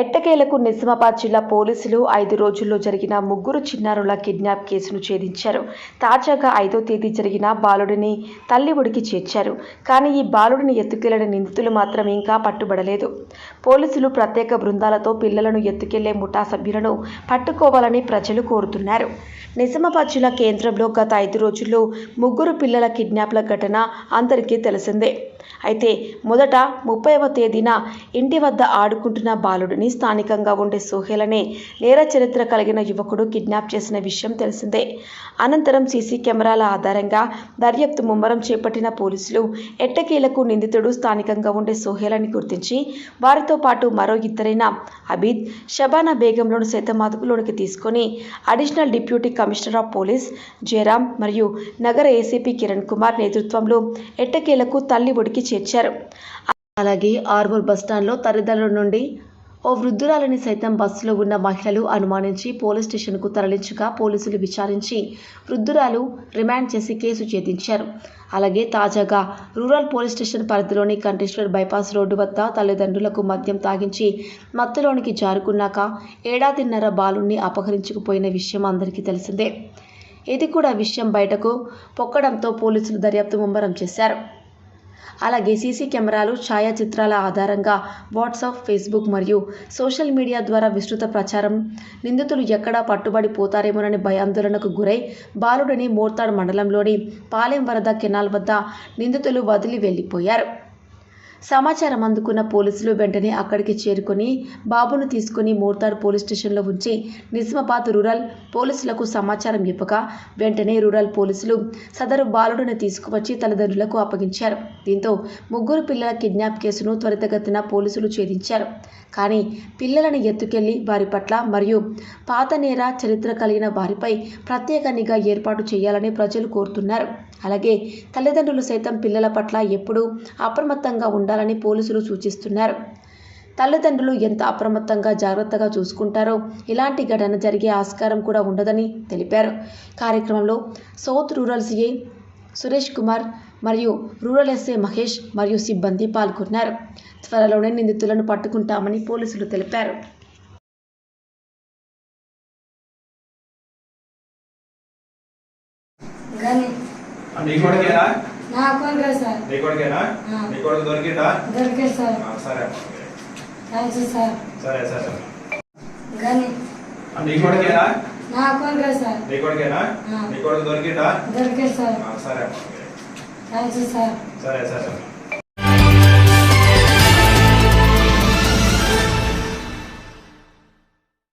ఎట్టకేలకు నిజామాబాద్ జిల్లా పోలీసులు ఐదు రోజుల్లో జరిగిన ముగ్గురు చిన్నారుల కిడ్నాప్ కేసును ఛేదించారు. తాజాగా ఐదో తేదీ జరిగిన బాలుడిని తల్లి ఒడికి చేర్చారు. కానీ ఈ బాలుడిని ఎత్తుకెళ్ళిన నిందితులు మాత్రం ఇంకా పట్టుబడలేదు. పోలీసులు ప్రత్యేక బృందాలతో పిల్లలను ఎత్తుకెళ్ళే ముఠా సభ్యులను పట్టుకోవాలని ప్రజలు కోరుతున్నారు. నిజామాబాద్ జిల్లా కేంద్రంలో గత ఐదు రోజుల్లో ముగ్గురు పిల్లల కిడ్నాప్ల ఘటన అందరికీ తెలిసిందే. అయితే మొదట ముప్పైవ తేదీన ఇంటి వద్ద ఆడుకుంటున్న బాలుడిని స్థానికంగా ఉండే సోహేలనే నేర చరిత్ర కలిగిన యువకుడు కిడ్నాప్ చేసిన విషయం తెలిసిందే. అనంతరం సీసీ కెమెరాల ఆధారంగా దర్యాప్తు ముమ్మరం చేపట్టిన పోలీసులు ఎట్టకేలకు నిందితుడు స్థానికంగా ఉండే సోహేలని గుర్తించి వారితో పాటు మరో ఇద్దరైన అబీద్ షబానా బేగంలను సైతం అదుపులోనికి తీసుకొని additional deputy commissioner of police Jayaram మరియు నగర ఏసీపీ కిరణ్ కుమార్ నేతృత్వంలో ఎట్టకేలకు తల్లి ఒడికి చేర్చారు. అలాగే ఆర్మూర్ బస్టాండ్లో తల్లిదండ్రుల నుండి ఓ వృద్ధురాలని సైతం బస్సులో ఉన్న మహిళలు అనుమానించి పోలీస్ స్టేషన్కు తరలించగా పోలీసులు విచారించి వృద్ధురాలు రిమాండ్ చేసి కేసు ఛేదించారు. అలాగే తాజాగా రూరల్ పోలీస్ స్టేషన్ పరిధిలోని కంటేశ్వర్ బైపాస్ రోడ్డు వద్ద తల్లిదండ్రులకు మద్యం తాగించి మత్తులోనికి జారుకున్నాక ఏడాదిన్నర బాలుణ్ణి అపహరించుకుపోయిన విషయం అందరికీ తెలిసిందే. ఇది కూడా విషయం బయటకు పొక్కడంతో పోలీసులు దర్యాప్తు ముమ్మరం చేశారు. అలాగే సీసీ కెమెరాలు ఛాయాచిత్రాల ఆధారంగా వాట్సాప్ ఫేస్బుక్ మరియు సోషల్ మీడియా ద్వారా విస్తృత ప్రచారం. నిందితులు ఎక్కడా పట్టుబడి పోతారేమోనని భయాందోళనకు గురై బాలుడిని మోర్తాడ్ మండలంలోని పాలెం వరద కెనాల్ వద్ద నిందితులు వదిలి వెళ్ళిపోయారు. సమాచారం అందుకున్న పోలీసులు వెంటనే అక్కడికి చేరుకొని బాబును తీసుకుని మోర్తాడ్ పోలీస్ స్టేషన్లో ఉంచి నిజామాబాద్ రూరల్ పోలీసులకు సమాచారం ఇవ్వగా వెంటనే రూరల్ పోలీసులు సదరు బాలుడిని తీసుకువచ్చి తల్లిదండ్రులకు అప్పగించారు. దీంతో ముగ్గురు పిల్లల కిడ్నాప్ కేసును త్వరితగతిన పోలీసులు ఛేదించారు. కానీ పిల్లలను ఎత్తుకెళ్ళి వారి పట్ల మరియు పాత నేర చరిత్ర కలిగిన వారిపై ప్రత్యేక నిఘా ఏర్పాటు చేయాలని ప్రజలు కోరుతున్నారు. అలాగే తల్లిదండ్రులు సైతం పిల్లల పట్ల ఎప్పుడూ అప్రమత్తంగా ఉండాలని పోలీసులు సూచిస్తున్నారు. తల్లిదండ్రులు ఎంత అప్రమత్తంగా జాగ్రత్తగా చూసుకుంటారో ఇలాంటి ఘటన జరిగే ఆస్కారం కూడా ఉండదని తెలిపారు. కార్యక్రమంలో south rural CI Suresh Kumar మరియు రూరల్ ఎస్ఏ మహేష్ మరియు సిబ్బంది పాల్గొన్నారు. త్వరలోనే నిందితులను పట్టుకుంటామని పోలీసులు తెలిపారు. కానీ నీ కొడుకేనా? నా అకౌంట్ సార్. నీ కొడుకేనా. నీ కొడుకు దొరికిందా దొరికే సార్. సరే థ్యాంక్స్ సార్. సరే సరే కానీ నీ కొడుకేనా? నా అకౌంట్ సార్. నీ కొడుకేనా. నీ కొడుకు దొరికిందా దొరికే సార్. సరే థ్యాంక్స్ సార్ సరే సరే.